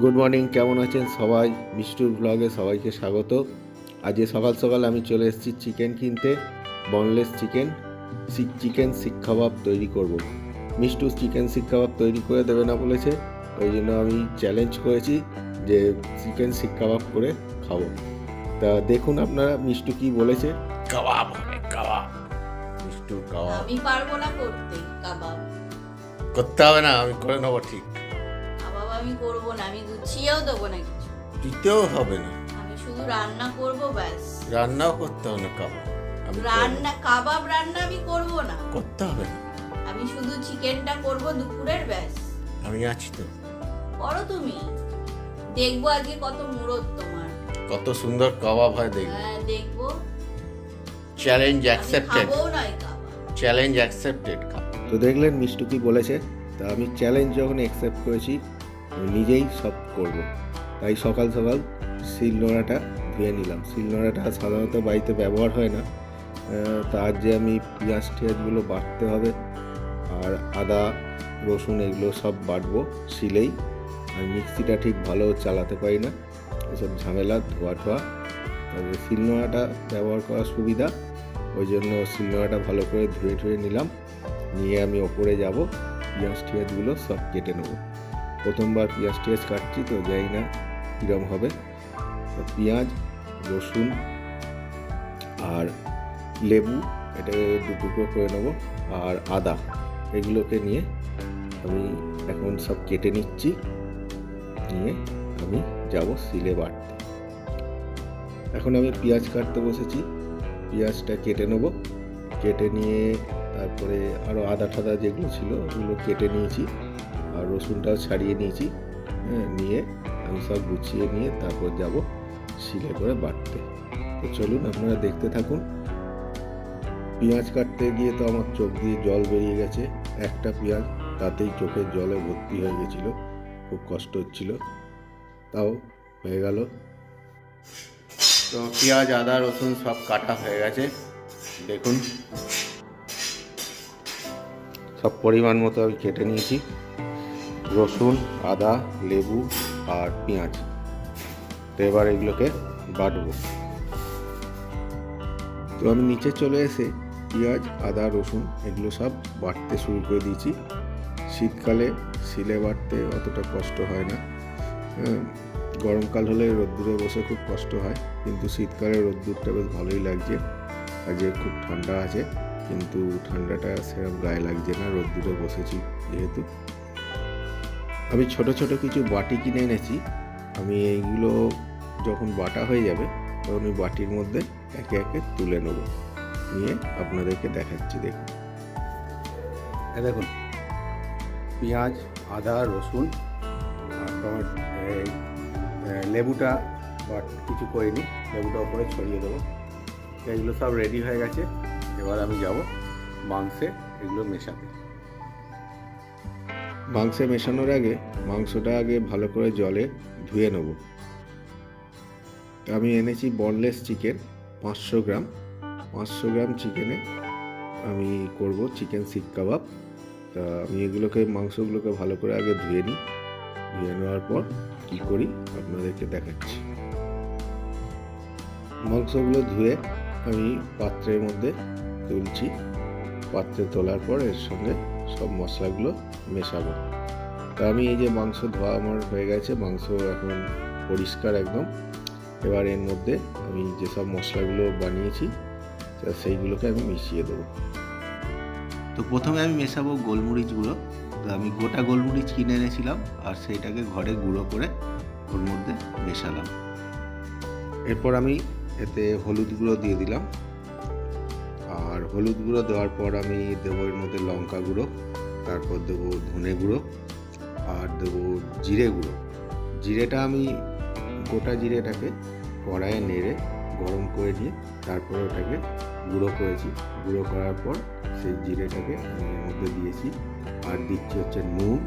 Good morning কেমন আছেন সবাই? মিষ্টুর ব্লগে সবাইকে স্বাগত। আজকে সকাল সকাল আমি চলে এসেছি চিকেন কিনতে বনলেস চিকেন চিকেন শিক কাবাব তৈরি করব। মিষ্টু চিকেন শিক কাবাব তৈরি করে দেবে না বলেছে ওই জন্য আমি চ্যালেঞ্জ করেছি যে চিকেন শিক কাবাব করে খাব। তা দেখুন আপনারা মিষ্টু কি বলেছে? কাবাব হবে কাবাব। মিষ্টু কাবাব। আমি পারব না করতে কাবাব। করতে হবে না আমি করে নেব ঠিক। আমি করব না আমি গুছিয়েও দেবো না কিছু। দিতেও হবে না। আমি শুধু রান্না করব ব্যাস। রান্নাও করতে হবে না কাবাব। আমি রান্না কাবাব রান্না আমি করব না। করতে হবে না। আমি শুধু চিকেনটা করব দুপুরের ব্যাস। আমি আছি তো। করো তুমি। দেখব আজকে কত মুরত তোমার। কত সুন্দর কাবাব হয় দেখবে। হ্যাঁ দেখব। চ্যালেঞ্জ অ্যাকসেপ্টেড খাব না কাবাব। চ্যালেঞ্জ অ্যাকসেপ্টেড তো দেখলেন মিষ্টু কি বলেছে তা আমি চ্যালেঞ্জ যখন অ্যাকসেপ্ট করেছি নিজেই সব করব। তাই সকাল সকাল শিলনোড়াটা ধুয়ে নিলাম। শিলনোড়াটা সাধারণত বাড়িতে ব্যবহার হয় না। তার যে আমি পেঁয়াজ টিয়াজগুলো বাটতে হবে আর আদা, রসুন এগুলো সব বাটবো শিলেই। আর মিক্সিটা ঠিক ভালো চালাতে পারি না। এসব ঝামেলা, ধোয়া ঠোয়া তবে শিলনোড়াটা ব্যবহার করার সুবিধা। ওই জন্য শিলনোড়াটা ভালো করে ধুয়ে ধুয়ে নিলাম। নিয়ে আমি ওপরে যাব। পেঁয়াজ টিয়াজগুলো সব কেটে নেব। প্রথমবার পেঁয়াজ টিয়াজ কাটছি তো যাই না কীরম হবে। পেঁয়াজ, রসুন আর লেবু এটা দু টুকরো করে নেব, আর আদা, এগুলোকে নিয়ে আমি এখন সব কেটে নিচ্ছি। নিয়ে আমি যাব সিলে বাটতে এখন আমি পেঁয়াজ কাটতে বসেছি, পেঁয়াজটা কেটে নেব। কেটে নিয়ে তারপরে আরও আদা ঠাদা যেগুলো ছিল, ওগুলো কেটে নিয়েছি। আর রসুনটাও ছাড়িয়ে নিয়েছি। হ্যাঁ নিয়ে আমি সব গুছিয়ে নিয়ে তারপর যাব শিলে করে বাটতে। তো চলুন, আপনারা দেখতে থাকুন। পেঁয়াজ কাটতে গিয়ে তো আমার চোখ দিয়ে জল বেরিয়ে গেছে। একটা পেঁয়াজ, তাতেই চোখের জলে ভর্তি হয়ে গেছিল। খুব কষ্ট হচ্ছিল। তাও হয়ে গেল। তো পেঁয়াজ, আদা, রসুন সব কাটা হয়ে গেছে। দেখুন। সব পরিমাণ মতো আমি কেটে নিয়েছি। রসুন, আদা, লেবু আর পেঁয়াজ। তো এবার এগুলোকে বাটবো। তো আমি নিচে চলে এসে পেঁয়াজ, আদা, রসুন এগুলো সব বাটতে শুরু করে দিয়েছি। শীতকালে শিলে বাটতে অতটা কষ্ট হয় না। গরমকাল হলে রোদ্দুরে বসে খুব কষ্ট হয়, কিন্তু শীতকালে রোদ্দুরটা বেশ ভালোই লাগছে। আজকে খুব ঠান্ডা আছে, কিন্তু ঠান্ডাটা সেরকম গায়ে লাগছে না, রোদ্দুরে বসেছি যেহেতু। আমি ছোট ছোট কিছু বাটি কিনে এনেছি। আমি এইগুলো যখন বাটা হয়ে যাবে, তখন ওই বাটির মধ্যে একে একে তুলে নেব। নিয়ে আপনাদেরকে দেখাচ্ছি, দেখুন। দেখুন, পেঁয়াজ, আদা, রসুন লেবুটা বাট কিছু করিনি লেবুটা ওপরে ছড়িয়ে দেবো। এগুলো সব রেডি হয়ে গেছে। এবার আমি যাব মাংসে এগুলো মেশাতে। মাংসে মেশানোর আগে মাংসটা আগে ভালো করে জলে ধুয়ে নেব। আমি এনেছি বনলেস চিকেন পাঁচশো গ্রাম। পাঁচশো গ্রাম চিকেনে আমি করব চিকেন শিক কাবাব তা আমি এগুলোকে, মাংসগুলোকে ভালো করে আগে ধুয়ে নিই। ধুয়ে নেওয়ার পর কী করি আপনাদেরকে দেখাচ্ছি। মাংসগুলো ধুয়ে আমি পাত্রের মধ্যে তুলছি। পাত্রে তোলার পর এর সঙ্গে সব মশলাগুলো মেশাবো। তা আমি এই যে মাংস ধোয়া আমার হয়ে গেছে মাংস এখন পরিষ্কার একদম। এবার এর মধ্যে আমি যেসব মশলাগুলো বানিয়েছি সেইগুলোকে আমি মিশিয়ে দেবো। তো প্রথমে আমি মেশাবো গোলমরিচ গুঁড়ো। তো আমি গোটা গোলমরিচ কিনে এনেছিলাম আর সেইটাকে ঘরে গুঁড়ো করে ওর মধ্যে মেশালাম। এরপর আমি এতে হলুদ গুঁড়ো দিয়ে দিলাম। আর হলুদ গুঁড়ো দেওয়ার পর আমি দেবো এর মধ্যে লঙ্কা গুঁড়ো, তারপর দেবো ধনে গুঁড়ো, আর দেবো জিরে গুঁড়ো। জিরেটা আমি গোটা জিরেটাকে কড়াইয়ে নেড়ে গরম করে নিয়ে তারপরে ওটাকে গুঁড়ো করেছি। গুঁড়ো করার পর সেই জিরেটাকে আমি মধ্যে দিয়েছি। আর দিচ্ছি হচ্ছে নুন,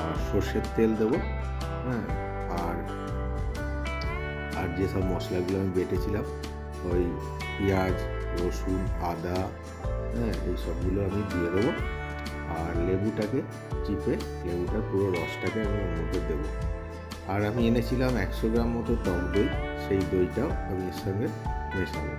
আর সর্ষের তেল দেবো হ্যাঁ আর আর যেসব মশলাগুলো আমি বেটেছিলাম, ওই পেঁয়াজ রসুন, আদা হ্যাঁ এই সবগুলো আমি দিয়ে দেবো। আর লেবুটাকে চিপে, লেবুটার পুরো রসটাকে আমি ওর মধ্যে দেবো। আর আমি এনেছিলাম একশো গ্রাম মতো টক দই, সেই দইটাও আমি এর সঙ্গে মেশাবো।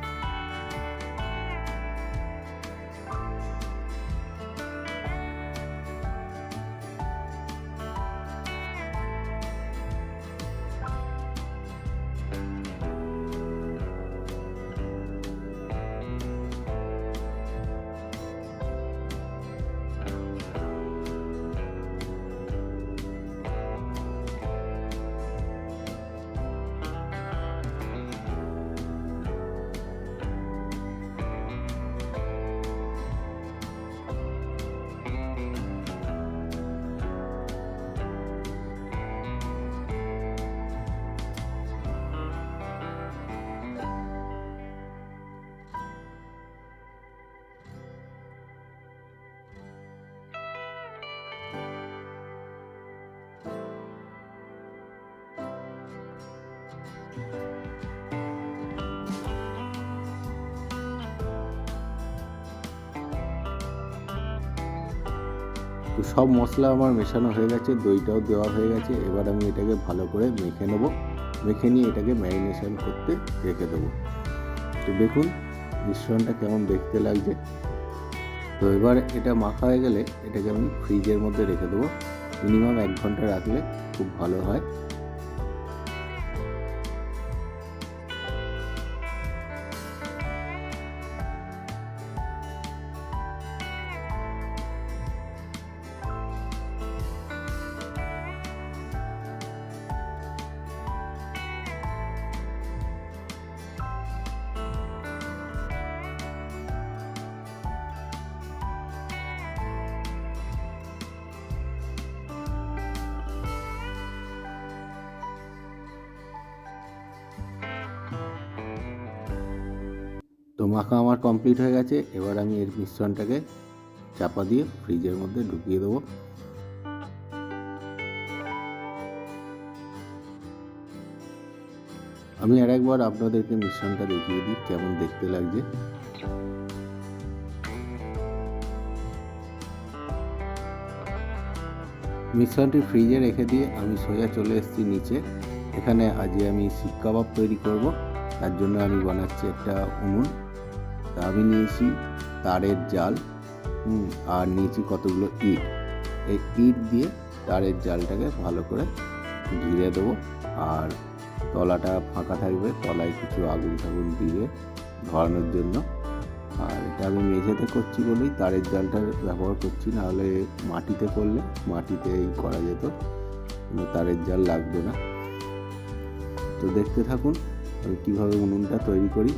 সব মশলা আমার মেশানো হয়ে গেছে, দইটাও দেওয়া হয়ে গেছে। এবার আমি এটাকে ভালো করে মেখে নেব। মেখে নিয়ে এটাকে ম্যারিনেশন করতে রেখে দেবো। তো দেখুন, মিশ্রণটা কেমন দেখতে লাগছে। তো এবার এটা মাখা হয়ে গেলে এটাকে আমি ফ্রিজের মধ্যে রেখে দেবো। মিনিমাম এক ঘণ্টা রাখলে খুব ভালো হয়। মাখা আমার কমপ্লিট হয়ে গেছে, এবার আমি এর মিশ্রণটাকে চাপা দিয়ে ফ্রিজের মধ্যে ঢুকিয়ে দেবো। আমি আর একবার আপনাদেরকে মিশ্রণটা দেখিয়ে দিই, কেমন দেখতে লাগছে। মিশ্রণটি ফ্রিজে রেখে দিয়ে আমি সোজা চলে এসেছি নিচে। এখানে আজকে আমি শিক কাবাব তৈরি করব, তার জন্য আমি বানাচ্ছি একটা উনুন। আমি নিয়েছি, তারের জাল আর নিয়েছি কতগুলো ইট। এই ইট দিয়ে তারের জালটাকে ভালো করে ঘিরে দেবো, আর তলাটা ফাঁকা থাকবে, তলায় কিছু আগুন টাগুন দিয়ে ধরানোর জন্য। আর এটা আমি মেঝেতে করছি বলেই তারের জালটা ব্যবহার করছি, নাহলে মাটিতে করলে মাটিতেই করা যেত তারের জাল লাগবে না। তো দেখতে থাকুন আমি কীভাবে উনুনটা তৈরি করি।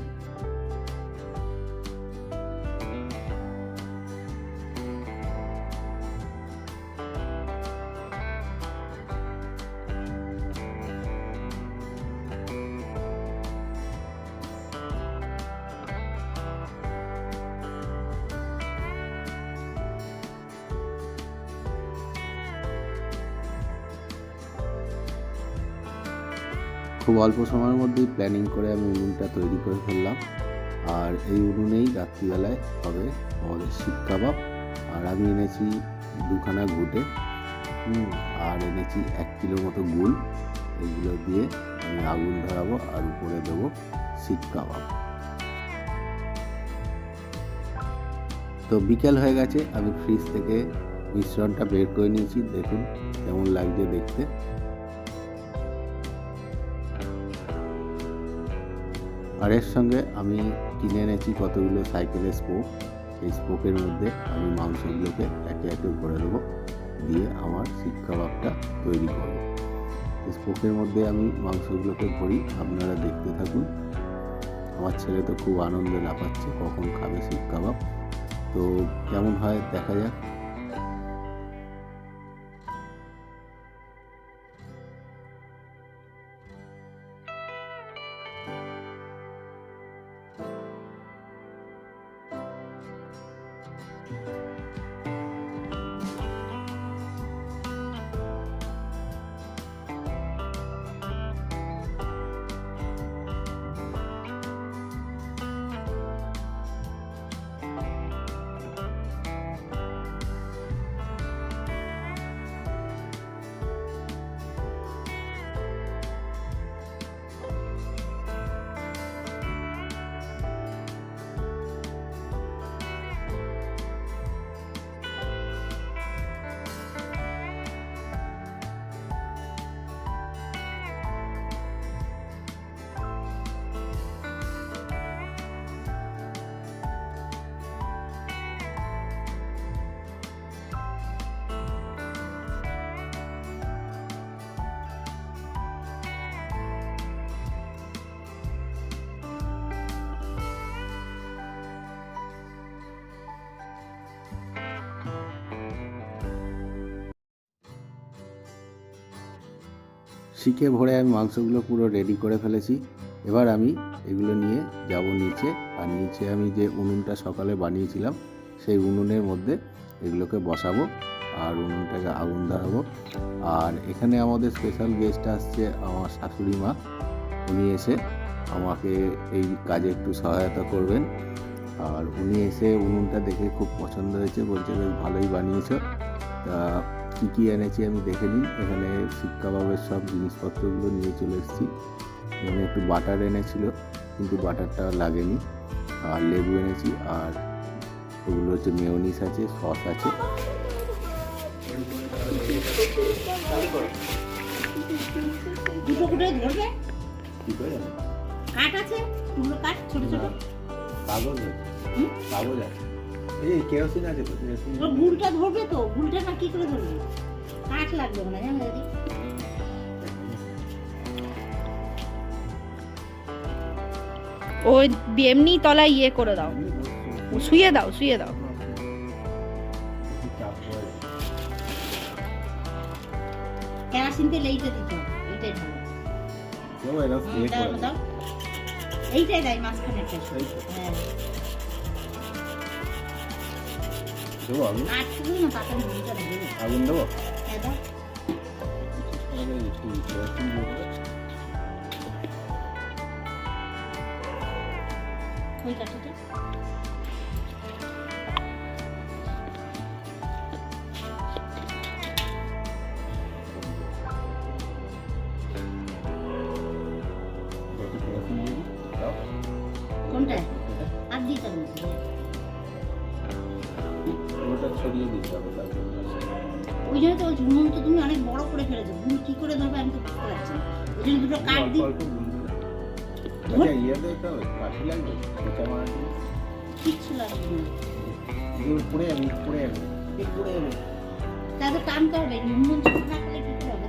খুব অল্প সময়ের মধ্যেই প্ল্যানিং করে আমি উনুনটা তৈরি করে ফেললাম। আর এই উনুনেই রাত্রিবেলায় হবে আমাদের শিক কাবাব। আর আমি এনেছি দুখানা ঘুটে আর এনেছি এক কিলো মতো গুল এগুলো দিয়ে আমি আগুন ধরাবো আর উপরে দেবো শিক কাবাব। তো বিকেল হয়ে গেছে, আমি ফ্রিজ থেকে মিশ্রণটা বের করে নিয়েছি। দেখুন, কেমন লাগছে দেখতে। আর এর সঙ্গে আমি কিনে এনেছি কতগুলো সাইকেলের স্পোক। এই স্পোকের মধ্যে আমি মাংসগুলোকে একে একে ভরে দেবো, দিয়ে আমার শিক কাবাবটা তৈরি করব। স্পোকের মধ্যে আমি মাংসগুলোকে ভরি, আপনারা দেখতে থাকুন। আমার ছেলে তো খুব আনন্দে লাফাচ্ছে, কখন খাবে শিক কাবাব তো কেমন হয়, দেখা যাক। শিখে ভরে আমি মাংসগুলো পুরো রেডি করে ফেলেছি। এবার আমি এগুলো নিয়ে যাব নিচে। আর নিচে আমি যে উনুনটা সকালে বানিয়েছিলাম, সেই উনুনের মধ্যে এগুলোকে বসাবো আর উনুনটাকে আগুন ধরাবো। আর এখানে আমাদের স্পেশাল গেস্ট আসছে আমার শাশুড়ি মা। উনি এসে আমাকে এই কাজে একটু সহায়তা করবেন। আর উনি এসে উনুনটা দেখে খুব পছন্দ হয়েছে, বলছে, বেশ ভালোই বানিয়েছো। তা কী কী এনেছি আমি দেখে নিন এখানে শিক কাবাবের সব জিনিসপত্রগুলো নিয়ে চলে এসেছি। এখানে একটু বাটার এনেছিল কিন্তু বাটারটা লাগেনি। আর লেবু এনেছি আর ওগুলো হচ্ছে মেয়নিস আছে সস আছে। কাঠ আছে কাঠ ছোট ছোট। কাগজ আছে। কাগজ আছে। এই কেরোসিন আছে তো কেরোসিন এবার ধরবে তো গুলটা না কি করে ধরবে? কাঠ লাগবে না জানো দিদি? ওই এমনি তলায় ইয়ে করে দাও। শুয়ে দাও শুয়ে দাও। কেরাসিন তেল এইটা দিতে হবে এইটাই ভালো। দাও এইটাই দেয় মাঝখানে হ্যাঁ। দেবো ধরবে আগুন দেবো? হ্যাঁ দাও ছড়িয়ে দিতে হবে ওই জন্য তো উনুন তো তুমি অনেক বড় করে ফেলেছো। গুল কি করে ধরবে আমি তো বুঝতে পারছি না। ওই জন্য দুটো কাঠ দিই। আচ্ছা ইয়ে দিতে হবে কাঠি লাগবে কোচা মারা কিচ্ছু লাগবে না। এগুলো যাবে পড়ে যাবে এ যাবে। তাদের টানতে হবে উনুন ছোট না করলে কি হবে?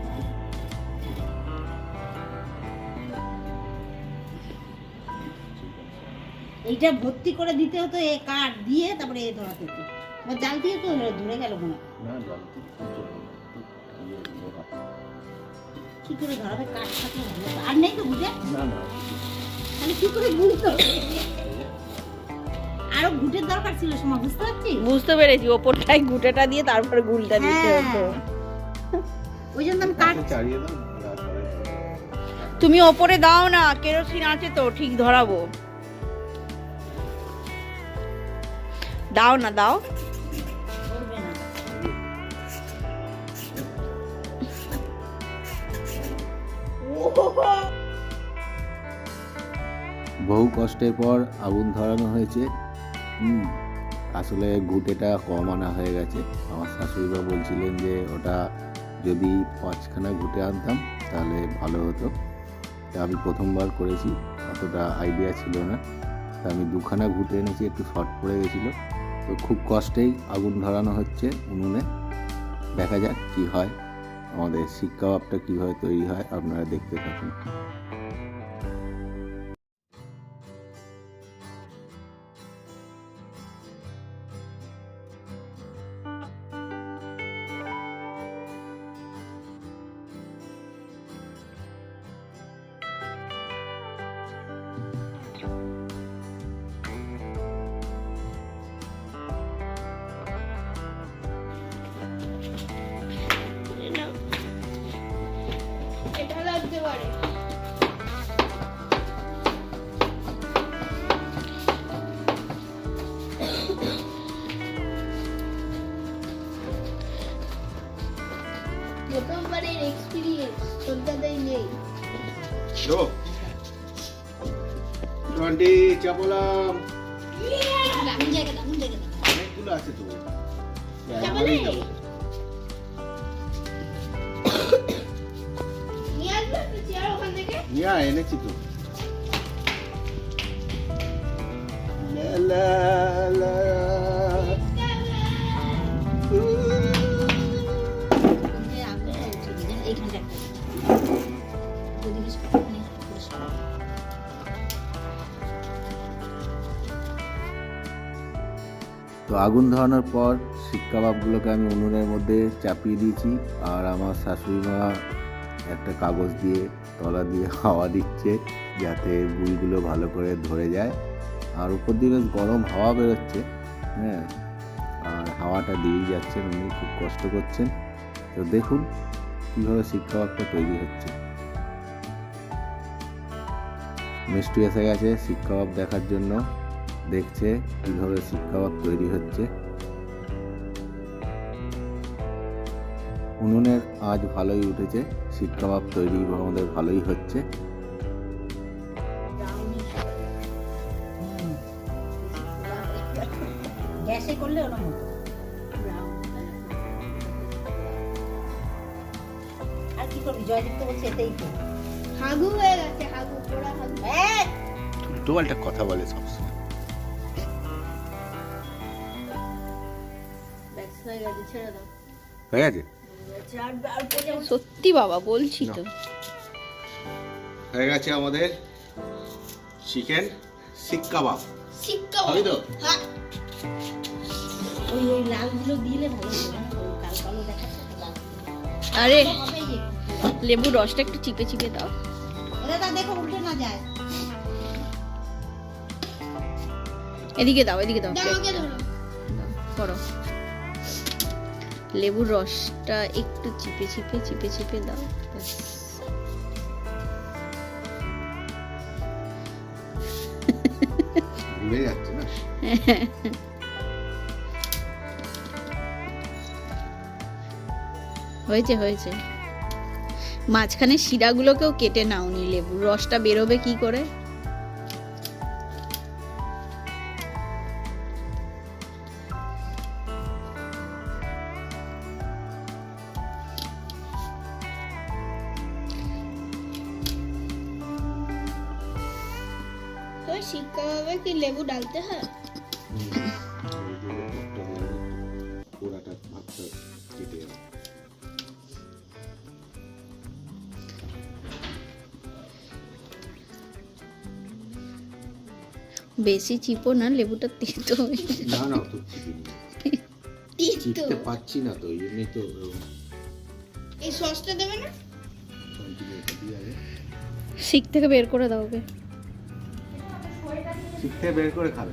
এইটা ভর্তি করে দিতে হতো এ কাঠ দিয়ে তারপরে এ ধরাতে হতো। জাল দিয়ে তো ধরে গেল মনে। ইয়ে লোহা। কি করে ধরাবে? কাঠ থাকলে আর নেই তো বুঝে না না। তাহলে কি করে বুঝতো আরও ঘুটের দরকার ছিল সময় বুঝতে পারছিস? বুঝতে পেরেছি ওপরটাই গুটেটা দিয়ে তারপরে গুলটা দিতে হ্যাঁ। হতো। ওই জন্য আমি কাঠ চালিয়ে দাও তুমি ওপরে দাও না কেরোসিন আছে তো ঠিক ধরাবো। দাও না দাও। বহু কষ্টের পর আগুন ধরানো হয়েছে। হুম, আসলে ঘুটেটা কম আনা হয়ে গেছে। আমার শাশুড়িমা বলছিলেন যে ওটা যদি পাঁচখানা ঘুটে আনতাম তাহলে ভালো হতো। তা আমি প্রথমবার করেছি অতটা আইডিয়া ছিল না। তা আমি দুখানা ঘুটে এনেছি একটু শর্ট পড়ে গেছিল। তো খুব কষ্টেই আগুন ধরানো হচ্ছে উনুনে। দেখা যাক কি হয়। আমাদের শিক্ষা কীভাবে তৈরি হয় আপনারা দেখতে থাকুন। এনেছি তো। তো আগুন ধরানোর পর শিক কাবাবগুলোকে আমি উনুনের মধ্যে চাপিয়ে দিয়েছি আর আমার শাশুড়ি মা একটা কাগজ দিয়ে তলা দিয়ে হাওয়া দিচ্ছে যাতে গুলগুলো ভালো করে ধরে যায়। আর উপর দিয়ে বেশ গরম হাওয়া বেরোচ্ছে হ্যাঁ। আর হাওয়াটা দিয়েই যাচ্ছেন উনি, খুব কষ্ট করছেন। তো দেখুন কীভাবে শিক কাবাবটা তৈরি হচ্ছে। মিষ্টি এসে গেছে শিক দেখার জন্য, দেখছে কীভাবে শিক তৈরি হচ্ছে। উনুনের আজ ভালোই উঠেছে শিক কাবাব তৈরি আমাদের ভালোই হচ্ছে। গ্যাসে করলে ওরকম আর কি করবি? জয়দীপ বলছে এতেই তো। হাগু হয়ে গেছে হাগু পোড়া হাগু। উল্টো পাল্টা কথা বলে সবসময় হয়ে গেছে? সত্যি বাবা বলছি তো। হয়ে গেছে আমাদের চিকেন শিক কাবাব। শিক্ষা হবে তো? হ্যাঁ। ওই ওই লালগুলো দিলে ভালো হবে না ওই কালো কালো দেখাচ্ছে আরে হবে যে। লেবু রসটা একটু চিপে চিপে দাও। ওরা দেখো উল্টে না যায়। এদিকে দাও এদিকে দাও দাও করো। লেবুর রসটা একটু চিপে চিপে চিপে চিপে দাও ঘুরে যাচ্ছে না? হয়েছে হয়েছে। মাঝখানে শিরাগুলোকেও কেটে নাওনি লেবু। রসটা বেরোবে কি করে? তো শিক্ষা হবে কি লেবু ডালতে হয় পোড়াটা ভাতটা কেটে বেশি চিপো না লেবুটা তেতো। না না তো তিতো চিপতে পাচ্ছি না তো এই জন্যই তো এই সসটা দেবে না শিক থেকে বের করে দাও ওকে শিখতে বের করে খাবে।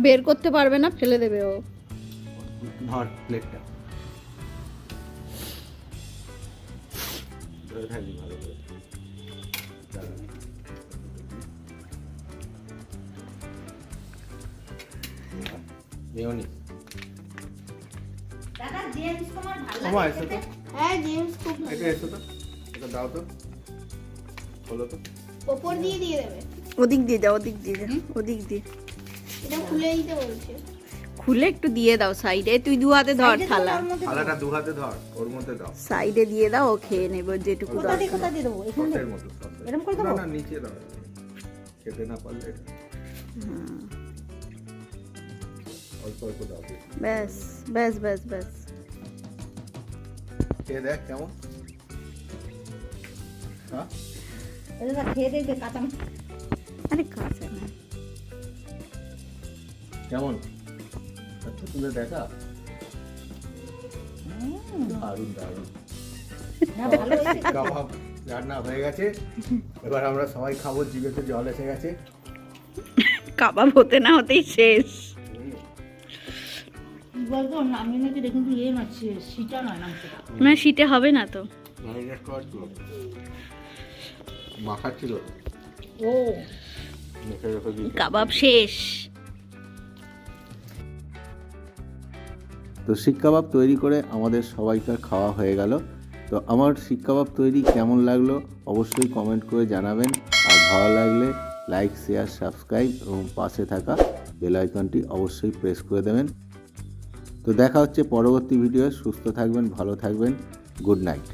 বের করতে পারবে না ফেলে দেবে ও। ধর প্লেটটা দাদা জেমস তোমার ভালো লাগে? হ্যাঁ জেমস খুব এটা এসো তো। এটা দাও তো। বলো তো। ওপর দিয়ে দিয়ে দেবে। ওদিক দিয়ে দাও ওদিক দিয়ে দাও ওদিক দিয়ে। এটা খুলে দিতে বলছে। খুলে একটু দিয়ে দাও সাইডে। তুই দু হাতে ধর থালা। থালাটা দু হাতে ধর ওর মধ্যে দাও। সাইডে দিয়ে দাও ও খেয়ে নেব যেটুকু কোথা দিয়ে কোথা দিয়ে দেবো? এখান মতো করে না না নিচে দাও। খেতে না পারলে অল্প অল্প দাও বেশি। ব্যাস ব্যাস ব্যাস ব্যাস। খেয়ে দেখ কেমন। হ্যাঁ এটা খেয়ে দেখবে কাঁচা আরে কাঁচা না। কেমন? একটু তুলে দেখা। দারুণ দারুণ। না ভালো হয়েছে। কাবাব রান্না হয়ে গেছে। এবার আমরা সবাই খাব জিভেতে জল এসে গেছে। কাবাব হতে না হতেই শেষ। ইয়ে না শীতে হবে না তো। করার ছিল ও। মেখে। কাবাব শেষ। তো শিক কাবাব তৈরি করে আমাদের সবাইকার খাওয়া হয়ে গেল। তো আমার শিক কাবাব তৈরি কেমন লাগল অবশ্যই কমেন্ট করে জানাবেন। আর ভালো লাগলে লাইক শেয়ার সাবস্ক্রাইব এবং পাশে থাকা বেল আইকনটি অবশ্যই প্রেস করে দেবেন। তো দেখা হচ্ছে পরবর্তী ভিডিও সুস্থ থাকবেন, ভালো থাকবেন। Good night